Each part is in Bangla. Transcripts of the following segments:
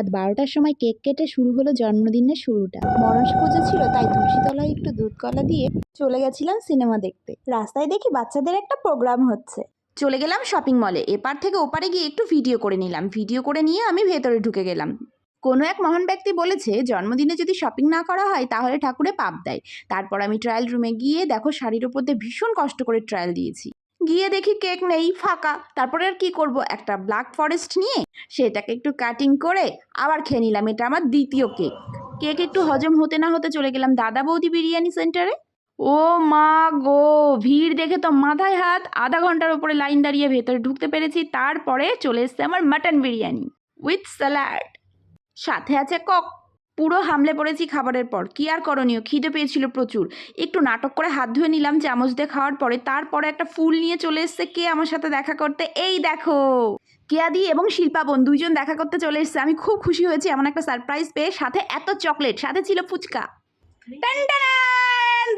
রাত বারোটার সময় কেক কেটে শুরু হলো জন্মদিনের শুরুটা। মনস পুজো ছিল, তাই তুলসীতলায় একটু দুধ কলা দিয়ে চলে গেছিলাম সিনেমা দেখতে। রাস্তায় দেখি বাচ্চাদের একটা প্রোগ্রাম হচ্ছে। চলে গেলাম শপিং মলে। এপার থেকে ওপারে গিয়ে একটু ভিডিও করে নিলাম। ভিডিও করে নিয়ে আমি ভেতরে ঢুকে গেলাম। কোনো এক মহান ব্যক্তি বলেছে, জন্মদিনে যদি শপিং না করা হয়, তাহলে ঠাকুরে পাপ দেয়। তারপর আমি ট্রায়াল রুমে গিয়ে দেখো শাড়ির ওপর দিয়ে ভীষণ কষ্ট করে ট্রায়াল দিয়েছি। গিয়ে দেখি কেক নেই, ফাঁকা। তারপরে আর কি করব? একটা ব্ল্যাক ফরেস্ট নিয়ে সেটাকে একটু কাটিং করে আবার খেয়ে নিলাম। এটা আমার দ্বিতীয় কেক। কেক একটু হজম হতে না হতে চলে গেলাম দাদা বৌদি বিরিয়ানি সেন্টারে ও মা গো, ভিড় দেখে তো মাথায় হাত। আধা ঘণ্টার উপরে লাইন দাঁড়িয়ে ভেতরে ঢুকতে পেরেছি। তারপরে চলে এসছে আমার মাটন বিরিয়ানি উইথ স্যালাড সাথে আছে কক। পুরো হামলে পড়েছি খাবারের পর। কি আর করণীয়? খিদে পেয়েছিল প্রচুর। একটু নাটক করে হাত ধুয়ে নিলাম চামচ দিয়ে খাওয়ার পরে তারপরে একটা ফুল নিয়ে চলে এসছে কে আমার সাথে দেখা করতে? এই দেখো। কেয়াদি এবং শিল্পা বোন দুইজন দেখা করতে চলে এসছে। আমি খুব খুশি হয়েছি এমন একটা সারপ্রাইজ পেয়ে। সাথে এত চকলেট সাথে ছিল ফুচকা।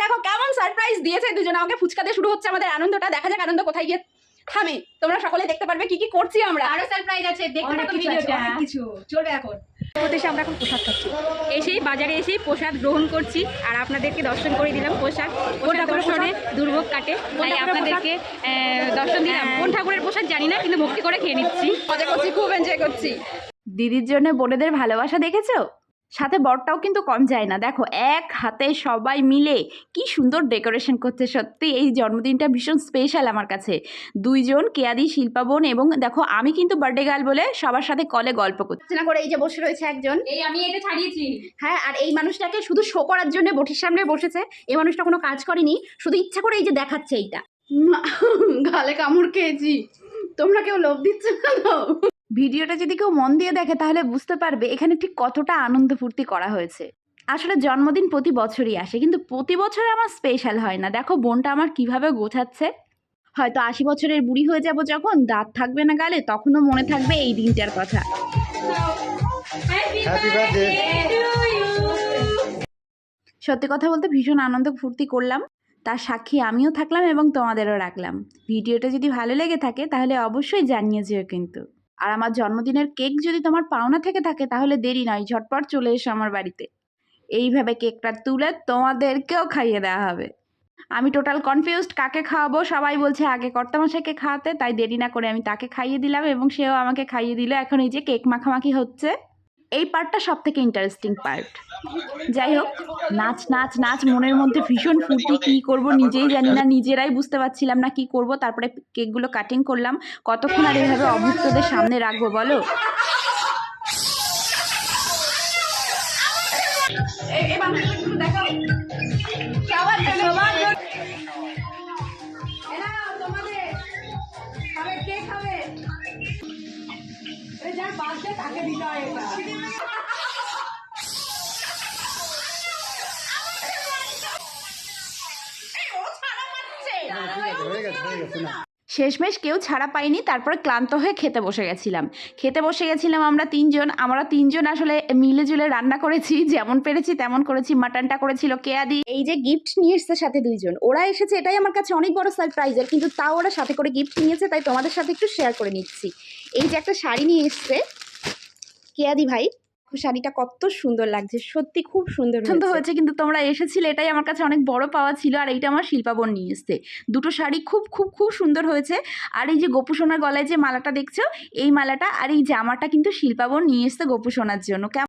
দেখো কেমন সারপ্রাইজ দিয়েছে দুজন। আমাকে ফুচকা দিয়ে শুরু হচ্ছে আমাদের আনন্দটা। দেখা যাক আনন্দ কোথায় গিয়ে থামে। তোমরা সকলে দেখতে পারবে কি কি করছি আমরা। আরও সারপ্রাইজ আছে। দেখতে থাকো ভিডিওটা কিছু। চলবে এখন। এসে আমরা এখন প্রসাদ খাচ্ছি। এসেই বাজারে এসেই প্রসাদ গ্রহণ করছি। আর আপনাদেরকে দর্শন করে দিলাম প্রসাদ। কোন দর্শনে দুর্ভোগ কাটে। তাই আপনাদেরকে আহ, দর্শন দিলাম। কোন ঠাকুরের প্রসাদ জানি না কিন্তু ভক্তি করে খেয়ে নিচ্ছি। মজা করছি খুব এনজয় করছি। দিদির জন্য বোনেদের ভালোবাসা দেখেছ? সাথে বরটাও কিন্তু কম যায় না। দেখো এক হাতে সবাই মিলে কি সুন্দর ডেকোরেশন করছে সত্যি। এই জন্মদিনটা ভীষণ স্পেশাল আমার কাছে। দুইজন কেয়াদি শিল্পা বোন এবং দেখো আমি কিন্তু বার্থডে গার্ল বলে সবার সাথে কলে গল্প করছি না করে এই যে বসে রয়েছে একজন। এই আমি এটা ছাড়িয়েছি। হ্যাঁ আর এই মানুষটাকে শুধু শো করার জন্য বটির সামনে বসেছে। এই মানুষটা কোনো কাজ করেনি শুধু ইচ্ছা করে এই যে দেখাচ্ছে এইটা। গালে কামড় খেয়েছি। তোমরা কেউ লোভ দিচ্ছ না তো? ভিডিওটা যদি কেউ মন দিয়ে দেখে তাহলে বুঝতে পারবে এখানে ঠিক কতটা আনন্দ ফুর্তি করা হয়েছে। আসলে জন্মদিন প্রতি বছরই আসে কিন্তু প্রতি বছর আমার স্পেশাল হয় না। দেখো বোনটা আমার কীভাবে গোছাচ্ছে। হয়তো আশি বছরের বুড়ি হয়ে যাব যখন দাঁত থাকবে না গালে তখনও মনে থাকবে এই দিনটার কথা। সত্যি কথা বলতে ভীষণ আনন্দ ফুর্তি করলাম। তার সাক্ষী আমিও থাকলাম এবং তোমাদেরও রাখলাম। ভিডিওটা যদি ভালো লেগে থাকে তাহলে অবশ্যই জানিয়ে যেও কিন্তু। আর আমার জন্মদিনের কেক যদি তোমার পাওনা থেকে থাকে, তাহলে দেরি নয়, ঝটপট চলে এসো আমার বাড়িতে। এইভাবে কেকটা তুলে তোমাদেরকেও খাইয়ে দেওয়া হবে। আমি টোটাল কনফিউজড কাকে খাওয়াবো? সবাই বলছে, আগে কর্তামশাইকে খাওয়াতে, তাই দেরি না করে আমি তাকে খাইয়ে দিলাম এবং সেও আমাকে খাইয়ে দিল এখন এই যে কেক মাখামাখি হচ্ছে। এই পার্টটা সব থেকে ইন্টারেস্টিং পার্ট যাই হোক নাচ নাচ নাচ মনের মধ্যে ভীষণ ফুর্তি কী করব নিজেই জানি না নিজেরাই বুঝতে পারছিলাম না কি করব তারপরে কেকগুলো কাটিং করলাম কতক্ষণ আর এইভাবে অভুক্তদের সামনে রাখব বলো? দেখাও। এই যার বার্থডে তাকে দিতে হয় এটা হয়ে গেছে হয়ে গেছে না শেষমেশ কেউ ছাড়া পাইনি, তারপরে ক্লান্ত হয়ে খেতে বসে গেছিলাম। খেতে বসে গেছিলাম আমরা তিনজন আমরা তিনজন আসলে মিলে জুলে রান্না করেছি, যেমন পেরেছি তেমন করেছি, মাটনটা করেছিল কেয়াদি এই যে গিফট নিয়ে এসছে সাথে দুইজন, ওরা এসেছে এটাই আমার কাছে অনেক বড় সারপ্রাইজের কিন্তু তাও ওরা সাথে করে গিফট নিয়েছে, তাই তোমাদের সাথে একটু শেয়ার করে নিচ্ছি। এই যে একটা শাড়ি নিয়ে এসছে কেয়াদি ভাই। শাড়িটা কত সুন্দর লাগছে সত্যি খুব সুন্দর সুন্দর হয়েছে। কিন্তু তোমরা এসেছিলে এটাই আমার কাছে অনেক বড় পাওয়া ছিল আর এইটা আমার শিল্পাবন নিয়ে এসছে। দুটো শাড়ি খুব খুব খুব সুন্দর হয়েছে আর এই যে গোপুসোনার গলায় যে মালাটা দেখছ এই মালাটা আর এই জামাটা কিন্তু শিল্পাবন নিয়ে এসছে গোপুসোনার জন্য। কেমন